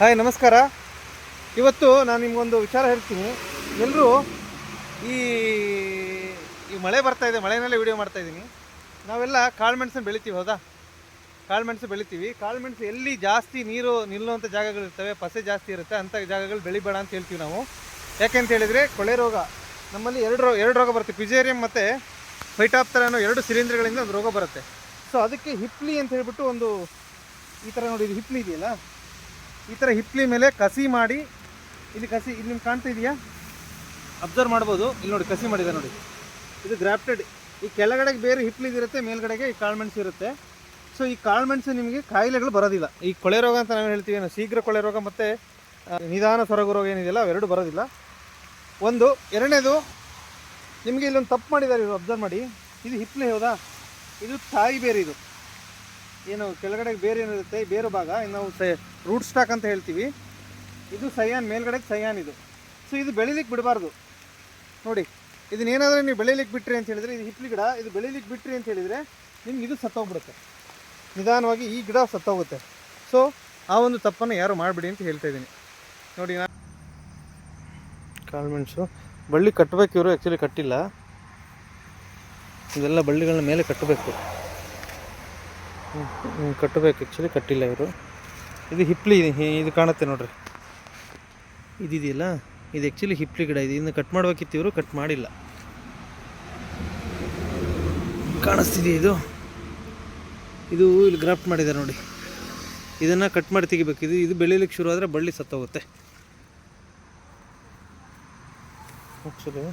Hi, ನಮಸ್ಕಾರ. ಇವತ್ತು ನಾನು ನಿಮಗೊಂದು ವಿಚಾರ ಹೇಳ್ತೀನಿ. ಎಲ್ಲರೂ ಈ ಈ ಮಳೆ ಬರ್ತಾ ಇದೆ, ಮಳೆಯಲ್ಲೇ ವಿಡಿಯೋ ಮಾಡ್ತಾ ಇದ್ದೀನಿ. ನಾವೆಲ್ಲ ಕಾಳುಮೆಣಸನ್ನು ಬೆಳಿತೀವಿ, ಹೌದಾ? ಕಾಳುಮೆಣಸು ಬೆಳಿತೀವಿ. ಕಾಳುಮೆಣಸು ಎಲ್ಲಿ ಜಾಸ್ತಿ ನೀರು ನಿಲ್ಲುವಂಥ ಜಾಗಗಳಿರ್ತವೆ ಪಸೆ ಜಾಸ್ತಿ ಇರುತ್ತೆ ಅಂಥ ಜಾಗಗಳು ಬೆಳಿಬೇಡ ಅಂತ ಹೇಳ್ತೀವಿ ನಾವು. ಯಾಕೆಂತ ಹೇಳಿದರೆ, ಕೊಳೆ ರೋಗ. ನಮ್ಮಲ್ಲಿ ಎರಡು ರೋ, ಎರಡು ರೋಗ ಬರುತ್ತೆ. ಪಿಜೇರಿಯಂ ಮತ್ತು ಫೈಟಾಪ್ತರ ಅನ್ನೋ ಎರಡು ಸಿಲಿಂಡರ್ಗಳಿಂದ ಒಂದು ರೋಗ ಬರುತ್ತೆ. ಸೊ ಅದಕ್ಕೆ ಹಿಪ್ಲಿ ಅಂತ ಹೇಳ್ಬಿಟ್ಟು ಒಂದು ಈ ಥರ ನೋಡಿ, ಇದು ಹಿಪ್ಲಿ ಇದೆಯಲ್ಲ? ಈ ಥರ ಹಿಪ್ಲಿ ಮೇಲೆ ಕಸಿ ಮಾಡಿ, ಇಲ್ಲಿ ಕಸಿ, ಇಲ್ಲಿ ನಿಮ್ಗೆ ಕಾಣ್ತಾ ಇದೆಯಾ? ಅಬ್ಸರ್ವ್ ಮಾಡ್ಬೋದು. ಇಲ್ಲಿ ನೋಡಿ, ಕಸಿ ಮಾಡಿದೆ ನೋಡಿ. ಇದು ಗ್ರಾಫ್ಟೆಡ್ ಈ ಕೆಳಗಡೆಗೆ ಬೇರೆ ಹಿಪ್ಲಿದಿರುತ್ತೆ ಮೇಲ್ಗಡೆಗೆ ಈ ಕಾಳುಮೆಣಸು ಇರುತ್ತೆ. ಸೊ ಈ ಕಾಳುಮೆಣಸು ನಿಮಗೆ ಕಾಯಿಲೆಗಳು ಬರೋದಿಲ್ಲ. ಈ ಕೊಳೆ ರೋಗ ಅಂತ ನಾವು ಹೇಳ್ತೀವಿ ಏನು, ಶೀಘ್ರ ಕೊಳೆ ರೋಗ ಮತ್ತು ನಿಧಾನ ಸೊರಗು ರೋಗ ಏನಿದೆಯಲ್ಲ ಅವೆರಡು ಬರೋದಿಲ್ಲ. ಒಂದು, ಎರಡನೇದು, ನಿಮಗೆ ಇಲ್ಲೊಂದು ತಪ್ಪು ಮಾಡಿದ್ದಾರೆ ಇವರು ಅಬ್ಸರ್ವ್ ಮಾಡಿ. ಇದು ಹಿಪ್ಲಿ ಹೌದಾ? ಇದು ತಾಯಿ ಬೇರೆ ಇದು. ಏನು ಕೆಳಗಡೆ ಬೇರೆ ಏನಿರುತ್ತೆ ಬೇರು ಭಾಗ ನಾವು ಸೈ ರೂಟ್ ಸ್ಟಾಕ್ ಅಂತ ಹೇಳ್ತೀವಿ. ಇದು ಸಯಾನ್, ಮೇಲ್ಗಡೆಗೆ ಸಯಾನ್ ಇದು. ಸೊ ಇದು ಬೆಳಿಲಿಕ್ಕೆ ಬಿಡಬಾರ್ದು. ನೋಡಿ, ಇದನ್ನೇನಾದರೂ ನೀವು ಬೆಳಿಲಿಕ್ಕೆ ಬಿಟ್ರಿ ಅಂತ ಹೇಳಿದರೆ, ಇದು ಹಿಪ್ಲಿ ಗಿಡ, ಇದು ಬೆಳಿಲಿಕ್ಕೆ ಬಿಟ್ರಿ ಅಂತ ಹೇಳಿದರೆ, ನಿಮ್ಗೆ ಇದು ಸತ್ತೋಗ್ಬಿಡುತ್ತೆ. ನಿಧಾನವಾಗಿ ಈ ಗಿಡ ಸತ್ತೋಗುತ್ತೆ. ಸೊ ಆ ಒಂದು ತಪ್ಪನ್ನು ಯಾರು ಮಾಡಬೇಡಿ ಅಂತ ಹೇಳ್ತಾ ಇದ್ದೀನಿ. ನೋಡಿ, ನಾ ಕಾಳುಮೆಣಸು ಬಳ್ಳಿ ಕಟ್ಟಬೇಕು ಇವರು ಆ್ಯಕ್ಚುಲಿ ಕಟ್ಟಿಲ್ಲ. ಇದೆಲ್ಲ ಬಳ್ಳಿಗಳನ್ನ ಮೇಲೆ ಕಟ್ಟಬೇಕು. ಕಟ್ಟಬೇಕು ಆ್ಯಕ್ಚುಲಿ ಕಟ್ಟಿಲ್ಲ ಇವರು. ಇದು ಹಿಪ್ಲಿ ಇದು ಕಾಣುತ್ತೆ ನೋಡ್ರಿ. ಇದಿದೆಯಲ್ಲ? ಇದು ಆ್ಯಕ್ಚುಲಿ ಹಿಪ್ಲಿ ಗಿಡ ಇದು. ಇನ್ನು ಕಟ್ ಮಾಡ್ಬೇಕಿತ್ತು ಇವರು ಕಟ್ ಮಾಡಿಲ್ಲ. ಕಾಣಿಸ್ತಿದೆ ಇದು? ಇದು ಇಲ್ಲಿ ಗ್ರಾಫ್ಟ್ ಮಾಡಿದ್ದಾರೆ ನೋಡಿ. ಇದನ್ನು ಕಟ್ ಮಾಡಿ ತೆಗಿಬೇಕು. ಇದು ಇದು ಬೆಳೀಲಿಕ್ಕೆ ಶುರು ಆದರೆ ಬಳ್ಳಿ ಸತ್ತೋಗುತ್ತೆ. ಆ್ಯಕ್ಚುಲಿ